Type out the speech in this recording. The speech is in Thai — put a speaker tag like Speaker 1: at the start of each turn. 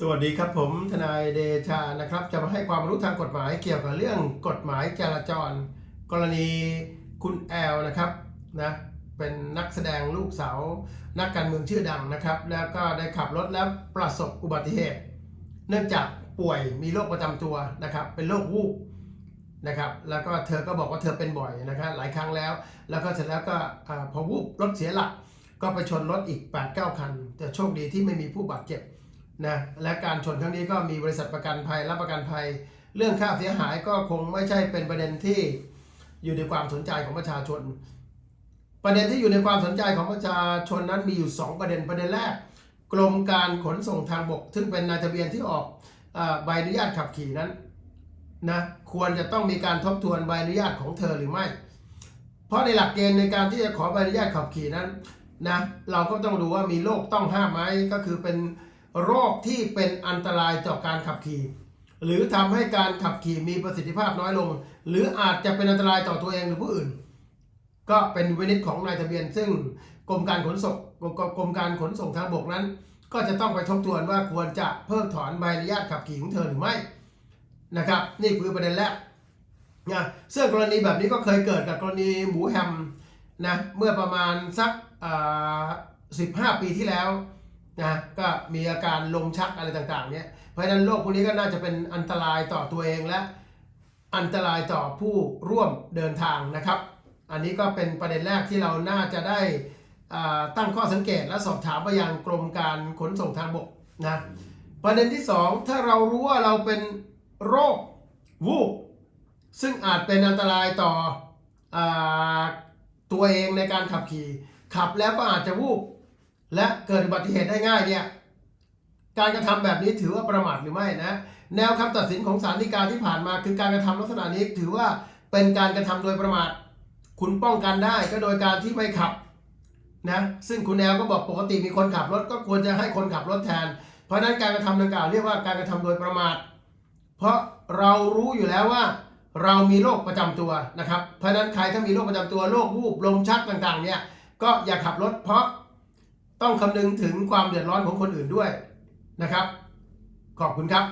Speaker 1: สวัสดีครับผมทนายเดชานะครับ จะมาให้ความรู้ทางกฎหมายเกี่ยวกับเรื่องกฎหมายจราจร กรณีคุณแอลนะครับนะเป็นนักแสดงลูกสาว นักการเมืองชื่อดังนะครับ แล้วก็ได้ขับรถแล้วประสบอุบัติเหตุ เนื่องจากป่วยมีโรคประจำตัวนะครับ เป็นโรควูบนะครับ แล้วก็เธอก็บอกว่าเธอเป็นบ่อยนะครับหลายครั้งแล้ว แล้วก็เสร็จแล้วก็พอวูบรถเสียหลัก ก็ไปชนรถอีก8-9คัน แต่โชคดีที่ไม่มีผู้บาดเจ็บ นะและการชนครั้งนี้ก็มีบริษัทประกันภัยรับประกันภัย เรื่องค่าเสียหายก็คงไม่ใช่เป็นประเด็นที่อยู่ในความสนใจของประชาชน ประเด็นที่อยู่ในความสนใจของประชาชนนั้นมีอยู่ 2 ประเด็นประเด็นแรก กรมการขนส่งทางบก ซึ่งเป็นนายทะเบียนที่ออกอใบอนุญาตขับขี่นั้นนะควรจะต้องมีการทบทวนใบอนุญาตของเธอหรือไม่ เพราะในหลักเกณฑ์ในการที่จะขอใบอนุญาตขับขี่นั้นนะเราก็ต้องดูว่ามีโรคต้องห้ามไหมก็คือเป็น โรคที่เป็นอันตรายต่อการขับขี่ หรือทำให้การขับขี่มีประสิทธิภาพน้อยลง หรืออาจจะเป็นอันตรายต่อตัวเองหรือผู้อื่น ก็เป็นวินิจของนายทะเบียน ซึ่งกรมการขนส่งกรมการขนส่งทางบกนั้น ก็จะต้องไปทบทวนว่าควรจะเพิกถอนใบอนุญาตขับขี่ของเธอหรือไม่นะครับ นี่คือประเด็นแรกนะซึ่งกรณีแบบนี้ก็เคยเกิดกับกรณีหมูแฮมนะเมื่อประมาณสักสิบห้าปีที่แล้ว นะก็มีอาการลมชักอะไรต่างๆเนี่ยเพราะฉะนั้นโรคพวกนี้ก็น่าจะเป็นอันตรายต่อตัวเองและอันตรายต่อผู้ร่วมเดินทางนะครับ อันนี้ก็เป็นประเด็นแรกที่เราน่าจะได้ตั้งข้อสังเกตและสอบถามไปยังกรมการขนส่งทางบกนะประเด็นที่สองถ้าเรารู้ว่าเราเป็นโรควูบซึ่งอาจเป็นอันตรายต่ออตัวเองในการขับขี่ ขับแล้วก็อาจจะวูบ และเกิดอุบัติเหตุได้ง่ายเนี่ยการกระทำแบบนี้ถือว่าประมาทหรือไม่นะ แนวคำตัดสินของศาลฎีกาที่ผ่านมา คือการกระทำลักษณะนี้ถือว่าเป็นการกระทำโดยประมาท คุณป้องกันได้ก็โดยการที่ไม่ขับนะซึ่งคุณแนวก็บอกปกติมีคนขับรถก็ควรจะให้คนขับรถแทน เพราะฉะนั้นการกระทำดังกล่าวเรียกว่าการกระทำโดยประมาท เพราะเรารู้อยู่แล้วว่า เรามีโรคประจำตัวนะครับเพราะฉะนั้นใครถ้ามีโรคประจำตัวโรควูบลมชักต่างๆเนี่ยก็อย่าขับรถเพราะ ต้องคำนึงถึงความเดือดร้อนของคนอื่นด้วยนะครับ ขอบคุณครับ